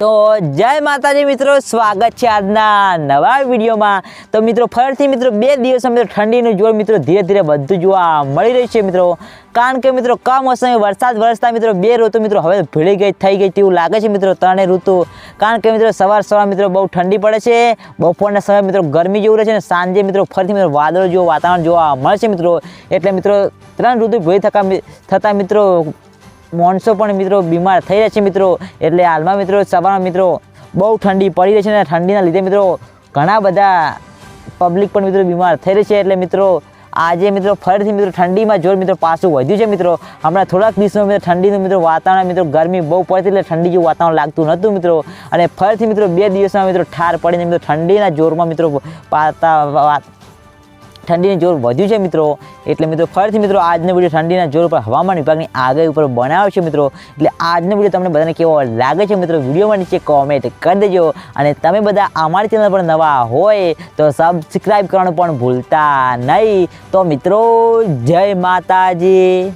તો જય માતાજી મિત્રો, સ્વાગત છે આજના નવા વિડીયોમાં. તો મિત્રો, ફરીથી મિત્રો, બે દિવસ મિત્રો ઠંડીનું જોર મિત્રો ધીરે ધીરે બધું જોવા મળી રહ્યું છે મિત્રો. કારણ કે મિત્રો કમોસમે વરસાદ વરસતા મિત્રો, બે ઋતુ મિત્રો હવે ભીડી ગઈ થઈ ગઈ તેવું લાગે છે મિત્રો ત્રણેય ઋતુ. કારણ કે મિત્રો, સવાર સવાર મિત્રો બહુ ઠંડી પડે છે. બપોરના સમયે મિત્રો ગરમી જેવું રહે છે અને સાંજે મિત્રો ફરીથી મિત્રો વાદળો જેવું વાતાવરણ જોવા મળે છે મિત્રો. એટલે મિત્રો, ત્રણ ઋતુ ભેગી થતા થતાં મિત્રો માણસો પણ મિત્રો બીમાર થઈ રહ્યા છે મિત્રો. એટલે હાલમાં મિત્રો સવારમાં મિત્રો બહુ ઠંડી પડી રહી છે અને ઠંડીના લીધે મિત્રો ઘણા બધા પબ્લિક પણ મિત્રો બીમાર થઈ રહી છે. એટલે મિત્રો આજે મિત્રો ફરીથી મિત્રો ઠંડીમાં જોર મિત્રો પાછું વધ્યું છે મિત્રો. હમણાં થોડાક દિવસમાં મિત્રો ઠંડીનું મિત્રો વાતાવરણ મિત્રો ગરમી બહુ પડતી એટલે ઠંડી જેવું વાતાવરણ લાગતું નહોતું મિત્રો. અને ફરીથી મિત્રો બે દિવસમાં મિત્રો ઠાર પડીને મિત્રો ઠંડીના જોરમાં મિત્રો પાતા ઠંડીનું જોર વધ્યું છે મિત્રો. એટલે મિત્રો, ફરીથી મિત્રો, આજનો વીડિયો ઠંડીના જોર ઉપર હવામાન વિભાગની આગાહી ઉપર બનાવ્યો છે મિત્રો. એટલે આજનો વીડિયો તમને બધાને કેવો લાગે છે મિત્રો, વિડીયોમાં નીચે કોમેન્ટ કરી દેજો. અને તમે બધા અમારી ચેનલ પર નવા હોય તો સબસ્ક્રાઈબ કરવાનું પણ ભૂલતા નહીં. તો મિત્રો, જય માતાજી.